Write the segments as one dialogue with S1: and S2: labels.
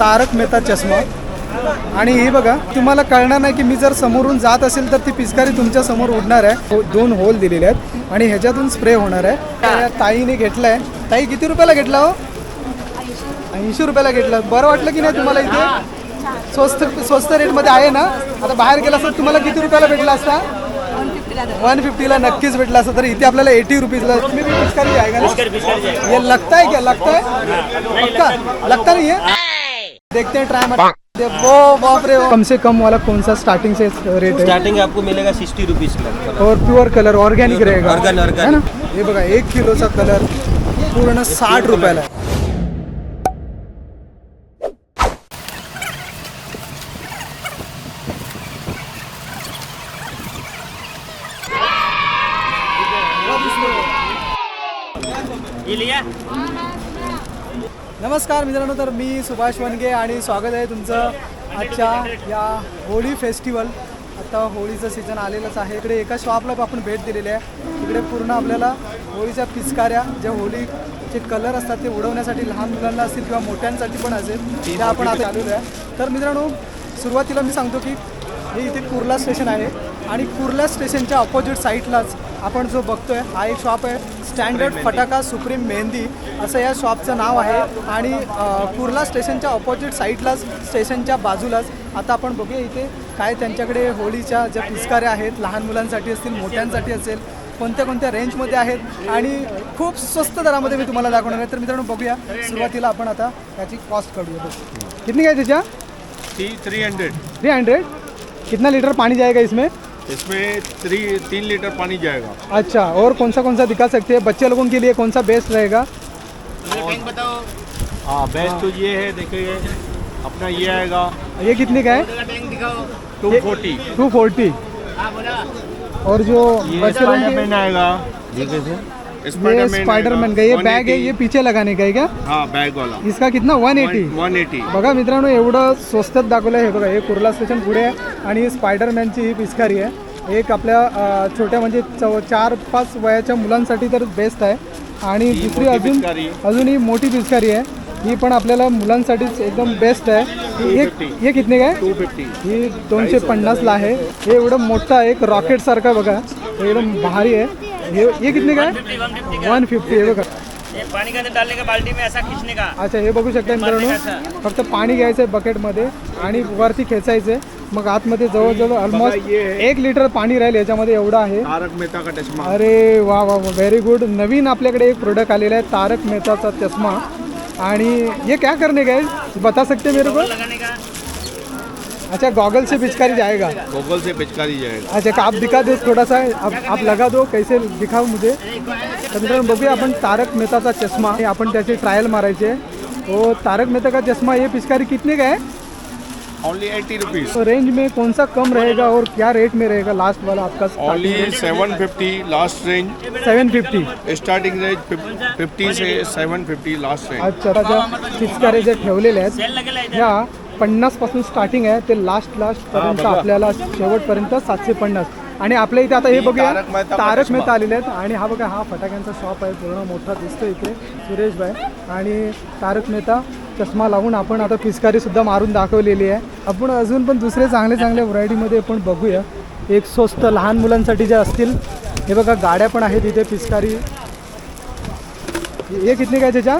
S1: तारक मेहता चष्मा. आणि हे बघा तुम्हाला कळणार नाही की मी जर समोरून जात असेल तर ती पिचकारी तुमच्यासमोर उडणार आहे. हो- दोन होल दिलेले आहेत आणि ह्याच्यातून स्प्रे होणार आहे. ताईने घेतलाय. ताई किती रुपयाला घेतला हो? ऐंशी रुपयाला घेतलं. बरं वाटलं की नाही तुम्हाला इथे? स्वस्त स्वस्त रेटमध्ये आहे ना? आता बाहेर गेला असता तुम्हाला किती रुपयाला भेटला असता? वन फिफ्टीला नक्कीच भेटला असता. तर इथे आपल्याला एटी रुपीजला. तुम्ही पिचकारी ये लगता है क्या? लगता है? पक्का? लगता नहीं है. देखते हैं ट्राई मार वो बाप रे कम से कम वाला कौन सा स्टार्टिंग से रेट है?
S2: स्टार्टिंग आपको मिलेगा सिक्सटी रुपीज़ का।
S1: और प्युअर कलर ऑर्गॅनिक रहेगा।
S2: organic.
S1: है ना? हे बघा एक किलोचा कलर पूर्ण साठ रुपयाला आहे.
S2: ये लिया
S1: नमस्कार मित्रांनो तर मी सुभाष वनगे आणि स्वागत आहे तुमचं आजच्या या होळी फेस्टिवल. आता होळीचं सीझन आलेलंच आहे. इकडे एका शॉपला आपण भेट दिलेली आहे. तिकडे पूर्ण आपल्याला होळीच्या पिचकाऱ्या ज्या होळीचे कलर असतात ते उडवण्यासाठी लहान मुलांना असतील किंवा मोठ्यांसाठी पण असेल त्या आपण आता आलेलो आहे तर मित्रांनो सुरुवातीला मी सांगतो की हे इथे कुर्ला स्टेशन आहे. आणि कुर्ला स्टेशनच्या ऑपोजिट साईडलाच आपण जो बघतोय हा एक शॉप आहे. स्टँडर्ड फटाका सुप्रीम मेहंदी असं या शॉपचं नाव आहे. आणि कुर्ला स्टेशनच्या ऑपोजिट साईडलाच स्टेशनच्या बाजूलाच. आता आपण बघूया इथे काय त्यांच्याकडे होळीच्या ज्या पिचकाऱ्या आहेत लहान मुलांसाठी असतील मोठ्यांसाठी असेल कोणत्या कोणत्या रेंजमध्ये आहेत. आणि खूप स्वस्त दरामध्ये मी तुम्हाला दाखवणार आहे. तर मित्रांनो बघूया सुरुवातीला आपण आता त्याची कॉस्ट काढूया. बघ. कितनी काय त्याच्या
S3: three three hundred
S1: three hundred कितना लीटर पानी जाएगा इसमें?
S3: इसमें थ्री तीन लीटर पानी जाएगा।
S1: अच्छा और कौन सा कौन सा दिखा सकते हैं? बच्चे लोगों के लिए कौन सा बेस्ट रहेगा
S3: हाँ बेस्ट तो ये है देखिए अपना ये आएगा।
S1: ये कितने का है?
S3: टू फोर्टी
S1: टू फोर्टी और जो बच्चे लोगों
S3: स्पाइडरमैन आएगा।
S1: के ये स्पाइडरमैन का ये बैग है ये पीछे लगाने का है क्या?
S3: हाँ बैग वाला।
S1: इसका कितना? वन एटी
S3: वन एटी
S1: बघा मित्रांनो एवढं स्वस्तात दाखवलं आहे. हे बघा हे कुर्ला स्टेशन पुढे आहे आणि ही स्पायडरमॅनची ही पिचकारी आहे. एक आपल्या छोट्या म्हणजे चौ चार पाच वयाच्या मुलांसाठी तर बेस्ट आहे. आणि
S3: ही
S1: दुसरी अजून. अजून ही मोठी पिचकारी आहे. ही पण आपल्याला मुलांसाठीच एकदम बेस्ट आहे. ही एक
S3: 250.
S1: हे कितने काय ही दोनशे पन्नासला आहे. हे एवढं मोठं आहे एक रॉकेट सारखं बघा. हे एकदम भारी आहे. हे हे कितने काय वन फिफ्टी आहे बघा.
S2: ये पानी के अंदर डालने का? बाल्टी में ऐसा खींचने का?
S1: अच्छा हे बघू शकता मित्रांनो. फक्त पाणी घ्यायचं आहे बकेटमध्ये आणि वरती खेचायचं आहे मग आतमध्ये जवळजवळ ऑलमोस्ट
S3: आहे.
S1: एक लिटर पाणी राहील याच्यामध्ये एवढं आहे.
S3: तारक मेहता का चश्मा
S1: अरे वा वा व्हेरी गुड नवीन आपल्याकडे एक प्रोडक्ट आलेला आहे तारक मेहताचा चष्मा. आणि ये क्या करने का है बता सकते मेरे को? अच्छा गॉगल से पिचकारी जाएगा.
S3: गूगल से पिचकारी जाएगा।
S1: अच्छा का आप दिखा दो थोड़ा सा आप, आप लगा दो कैसे दिखाओ मुझे? तर मित्रांनो बघूया आपण तारक मेहताचा चष्मा. हे आपण त्याची ट्रायल मारायचे. हो तारक मेहता का चष्मा? ये पिचकारी कितने का है?
S3: ओनली एटी रुपीज
S1: तो रेंज में कौन सा कम रहेगा और क्या रेट में रहेगा? लास्ट वाला आपका
S3: only seven fifty last range
S1: seven fifty
S3: starting range fifty से सेवन फिफ्टी लास्ट रेंज
S1: अच्छा ज्या पिचकारे जे ठेवलेले आहेत ह्या पन्नासपासून स्टार्टिंग आहे ते लास्ट लास्ट पर्यंत. आपल्याला शेवटपर्यंत सातशे पन्नास. आणि आपल्या इथे आता हे
S3: ही
S1: बघूया
S3: तारक मेहता
S1: तारक. मेहता आलेले आहेत. आणि हा बघा हा फटाक्यांचा शॉप आहे पूर्ण मोठा दिसतो इथे सुरेश भाई. आणि तारक मेहता चष्मा लावून आपण आता पिचकारी सुद्धा मारून दाखवलेली आहे. आपण अजून पण दुसरे चांगले चांगल्या व्हरायटीमध्ये पण बघूया. एक स्वस्त लहान मुलांसाठी ज्या असतील हे बघा गाड्या पण आहेत इथे पिचकारी. हे कितने काय त्याच्या?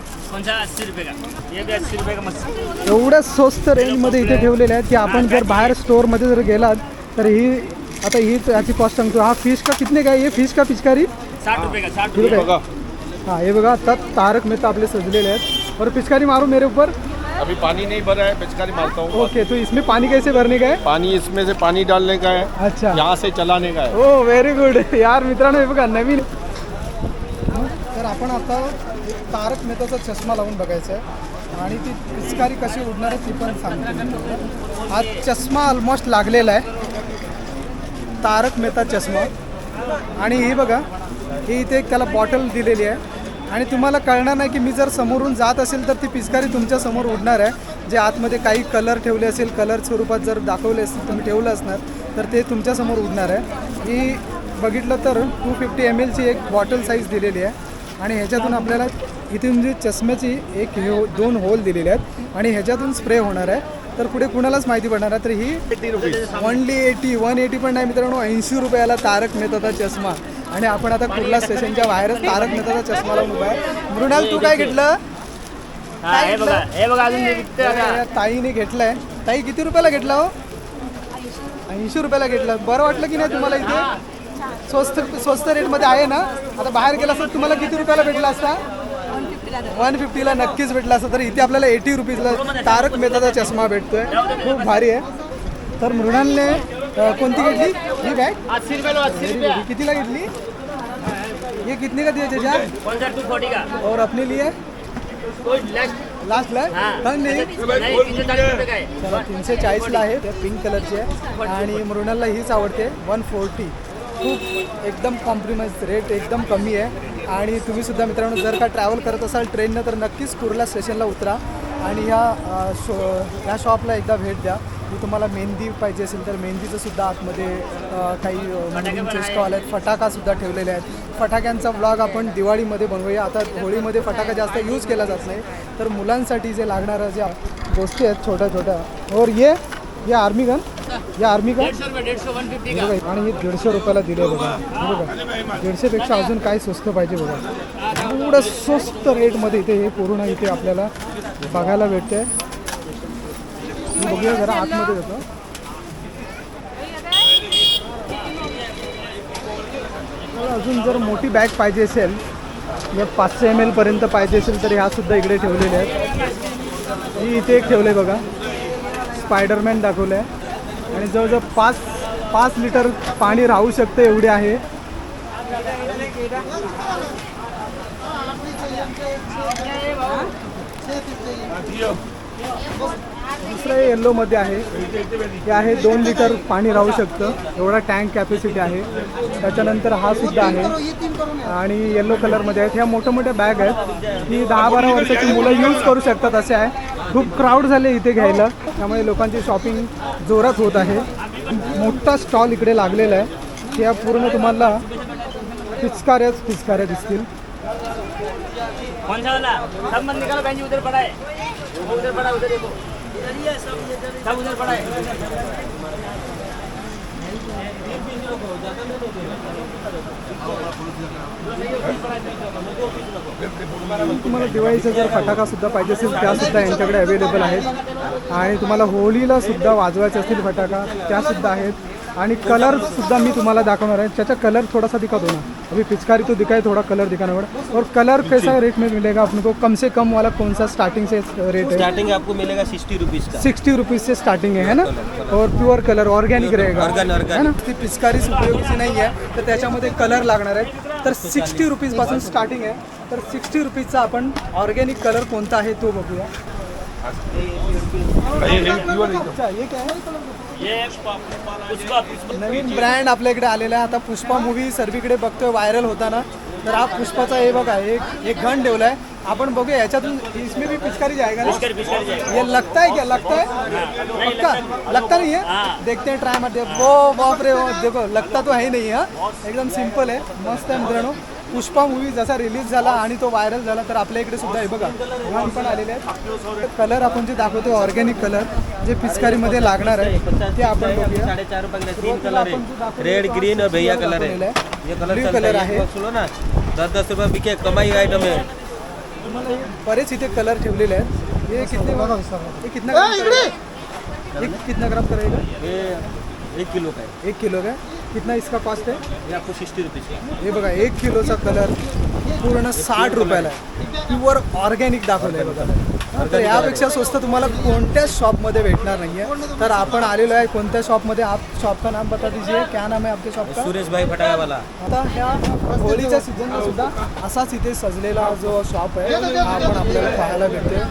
S1: एवढ्या स्वस्त रेंजमध्ये इथे ठेवलेले आहेत की आपण जर बाहेर स्टोअरमध्ये जर गेलात तर ही आता ही याची कॉस्ट सांगतो. हा फिश का कितने काय हे फिश का पिचकारी? ठीक आहे हा हे बघा आता तारक मेहता आपले सजलेले आहेत. और पिचकारी मारू मेरे ऊपर?
S3: अभी पानी नहीं भरा है पिचकारी मारता हूँ।
S1: ओके तो इसमें पानी कैसे भरने का है?
S3: पानी इसमें से पानी डालने का है।
S1: अच्छा।
S3: यहाँ से चलाने का है।
S1: हो व्हेरी गुड यार मित्रांनो हे बघा नवीन तर आपण आता एक तारक मेहताचा चष्मा लावून बघायचा आहे. आणि ती पिचकारी कशी उडणार आहे ती पण सांगतो. हा चष्मा ऑलमोस्ट लागलेला आहे. तारक मेहता चष्मा. आणि ही बघा ही इथे एक त्याला बॉटल दिलेली आहे. आणि तुम्हाला कळणार नाही की मी जर समोरून जात असेल तर ती पिचकारी तुमच्यासमोर उडणार आहे. जे आतमध्ये काही कलर ठेवले असेल कलर स्वरूपात जर दाखवले असेल तुम्ही ठेवलं असणार तर ते तुमच्यासमोर उडणार आहे. ही बघितलं तर टू फिफ्टी एम एलची एक बॉटल साईज दिलेली आहे. आणि ह्याच्यातून आपल्याला इथे म्हणजे चष्म्याची एक हे हो- दोन होल दिलेले आहेत आणि ह्याच्यातून स्प्रे होणार आहे. तर पुढे कुणालाच माहिती पडणार आहे तर ही ओनली एटी वन एटी पण नाही मित्रांनो ऐंशी रुपयाला तारक मेहताचा चष्मा. आणि आपण आता कुर्ला स्टेशनच्या बाहेरच तारक मेहताचा चष्मा लावून उभा आहे. मृणाल तू काय घेतलं? ताईने घेतलाय. ताई किती रुपयाला घेतला हो? ऐंशी रुपयाला घेतला. बरं वाटलं की नाही तुम्हाला इथे? स्वस्त स्वस्त रेटमध्ये आहे ना? आता बाहेर गेला असता तुम्हाला किती रुपयाला भेटला असता? वन फिफ्टीला नक्कीच भेटला असं तर इथे आपल्याला एटी रुपीजला तारक मेहताचा चष्मा भेटतोय. खूप भारी आहे. तर मृणालने कोणती घेतली? ही बॅग कितीला घेतली? ये कितने का दिया चाचा और अपने लिए
S2: लास्ट
S1: लास्टला
S2: हाँ
S1: नाही. चला तीनशे चाळीसला आहे पिंक कलरची आहे. आणि मृणालला हीच आवडते वन फोर्टी खूप एकदम कॉम्प्रिमाइज रेट एकदम कमी आहे. आणि तुम्ही सुद्धा मित्रांनो जर का ट्रॅव्हल करत असाल ट्रेननं तर नक्कीच कुर्ला स्टेशनला उतरा आणि ह्या शो ह्या शॉपला एकदा भेट द्या. की तुम्हाला मेहंदी पाहिजे असेल तर मेहंदीचं सुद्धा आतमध्ये काही मुलींचे स्टॉल आहेत. फटाकासुद्धा ठेवलेले आहेत. फटाक्यांचा ब्लॉग आपण दिवाळीमध्ये बनवूया. आता होळीमध्ये फटाका जास्त यूज केला जात नाही. तर मुलांसाठी जे लागणाऱ्या ज्या गोष्टी आहेत छोट्या छोट्या और ये ये आर्मी गन या आर्मी बघा आणि हे दीडशे रुपयाला दिले बघा. बघा दीडशेपेक्षा अजून काय स्वस्त पाहिजे बघा. एवढं स्वस्त रेटमध्ये इथे हे पूर्ण इथे आपल्याला बघायला भेटते बघूया जरा आतमध्ये जातो मला अजून जर मोठी बॅग पाहिजे असेल या पाचशे एम एलपर्यंत पाहिजे असेल तर ह्या सुद्धा इकडे ठेवलेल्या आहेत. ही इथे एक ठेवलं बघा. स्पायडरमॅन दाखवलं आहे आणि जवळजवळ पाच पाच लिटर पाणी राहू शकतं एवढे आहे. दुसरं हे येल्लोमध्ये आहे. हे आहे दोन लिटर पाणी राहू शकतं. एवढा टँक कॅपॅसिटी आहे. त्याच्यानंतर हा सुद्धा आहे. आणि येल्लो कलरमध्ये आहेत. ह्या मोठ्या मोठ्या बॅग आहेत. ही दहा बारा वर्षाची मुलं यूज करू शकतात असे आहे. खूप क्राऊड झाले इथे घ्यायला. त्यामुळे लोकांची शॉपिंग जोरात होत आहे. मोठा स्टॉल इकडे लागलेला आहे. त्या पूर्ण तुम्हाला पिचकाऱ्याच पिचकाऱ्या दिसतील.
S2: उधर पड़ा है उधर पड़ा उधर देखो. सब उधर पड़ा है
S1: तुम्हाला दिवाळीचा जर फटाका सुद्धा पाहिजे असेल त्यासुद्धा यांच्याकडे अवेलेबल आहेत. आणि तुम्हाला होळीला सुद्धा वाजवायचे असतील फटाका त्यासुद्धा आहेत. आणि कलर सुद्धा मी तुम्हाला दाखवणार आहे त्याचा कलर थोड़ा सा दिखा दो ना अभी पिचकारी तो दिखाए थोड़ा कलर दिखाना पड़ा और कलर कैसा रेट में मिलेगा अपने को कम से कम वाला कौन सा स्टार्टिंग से रेट है
S4: स्टार्टिंग आपको मिलेगा सिक्सटी रुपीज़ का
S1: सिक्सटी रुपीज से स्टार्टिंग है है ना और प्युअर कलर ऑर्गॅनिक रहेगा. है ना ती पिचकारीच उपयोगाची नाही आहे तर त्याच्यामध्ये कलर लागणार आहे तर सिक्स्टी रुपीजपासून स्टार्टिंग आहे तर सिक्स्टी रुपीजचा आपण ऑर्गॅनिक कलर कोणता आहे तो बघूया अच्छा ये क्या है
S2: ये पुष्पा
S1: नवीन ब्रँड आपल्याकडे आलेला आहे. आता पुष्पा मूवी सर्वीकडे बघतोय व्हायरल होताना. तर हा पुष्पाचा हे बघा एक एक घन ठेवला आहे आपण बघूया याच्यातून इसमें भी पिचकारी जाएगा ना? ये लगता है क्या लगता है पक्का? लगता नहीं है। देखते हैं ट्राय मारते हैं। वो बाप रे वो देखो लगता तो है ही नहीं हा. एकदम सिंपल आहे मस्त आहे मित्रांनो. पुष्पा मूवी जसा रिलीज झाला आणि तो व्हायरल झाला तर आपल्या इकडे सुद्धा हे बघा. वाहन पण आलेले आहेत. कलर आपण जे दाखवतो ऑर्गॅनिक कलर जे पिचकारीमध्ये लागणार आहे ते आपण बघूया.
S4: साढ़े चार रुपए का तीन कलर है रेड ग्रीन और भैया कलर है ये कलर
S1: ब्लू
S4: चलता
S1: कलर
S4: है
S1: आहे
S4: ना. दस दस रुपए बिके कमाई का आइटम है
S1: तुम्हाला हे बरेच इथे कलर ठेवले आहेत. हे कितने हे कितना ग्राम? ये कितना ग्राम करेगा
S4: ये एक किलो का है
S1: एक किलो का कितना इसका कॉस्ट है
S4: ये आपको सिक्सटी रुपीज़
S1: हे बघा एक किलोचा कलर पूर्ण साठ रुपयाला आहे. प्युअर ऑर्गॅनिक दाखवलं आहे बघा. तर यापेक्षा स्वस्त तुम्हाला कोणत्याच शॉपमध्ये भेटणार नाही आहे तर आपण आलेलो आहे कोणत्या शॉपमध्ये आप शॉप का नाम बता दीजिए. क्या नाम है आपके शॉप का
S4: सुरेश भाई फटाका वाला
S1: आता ह्या होळीच्या सीझनला सुद्धा असाच इथे सजलेला जो शॉप आहे हा आपण आपल्याला पाहायला भेटते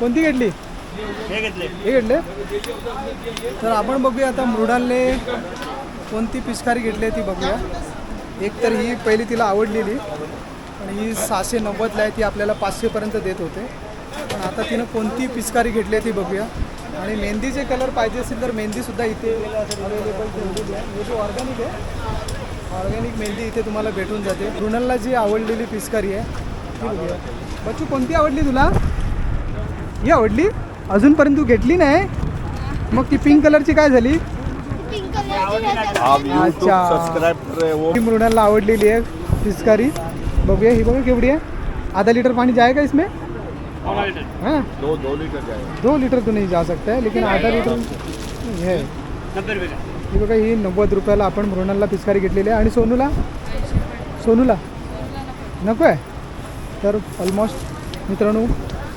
S1: कोणती घेतली?
S2: हे घेतले.
S1: हे घेतले? तर आपण बघूया आता मृणालने कोणती पिचकारी घेतली आहे ती बघूया. एक तर ही पहिली तिला आवडलेली. आणि ही सहाशे नव्वदला आहे ती आपल्याला पाचशेपर्यंत देत होते. पण आता तिनं कोणती पिचकारी घेतली आहे ती बघूया. आणि मेहंदीचे कलर पाहिजे असेल तर मेहंदीसुद्धा इथे अवेलेबल ठेवलेली आहे जे ऑर्गॅनिक आहे ऑर्गॅनिक मेहंदी इथे तुम्हाला भेटून जाते. मृणालला जी आवडलेली पिचकारी आहे ती बघूया. बच्चू कोणती आवडली तुला? ही आवडली? अजूनपर्यंत तू घेतली नाही? मग ती पिंक कलरची काय झाली?
S5: पिंक कलरची
S3: आप यूट्यूब
S1: अच्छा.
S3: हो.
S1: ही मृणालला आवडलेली आहे पिचकारी. बघूया ही बघा केवढी आहे. आधा लीटर पानी जाएगा इसमें? हाँ?
S3: दो दो लीटर जाएगा
S1: दो लीटर तो नहीं जा सकता है लेकिन आधा लीटर हे. आहे.
S2: नब्बे रुपये का.
S1: ही बघा ही नव्वद रुपयाला आपण मृणालला पिचकारी घेतलेली आहे. आणि सोनूला? सोनूला? नको आहे? तर ऑलमोस्ट मित्रांनो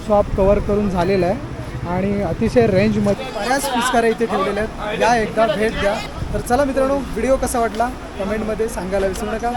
S1: शॉप कवर करून झालेलं आहे. आणि अतिशय रेंजमध्ये बऱ्याच पिचकाऱ्या इथे ठेवलेल्या आहेत. या एकदा भेट द्या. तर चला मित्रांनो व्हिडिओ कसा वाटला? कमेंटमध्ये सांगायला विसरू नका.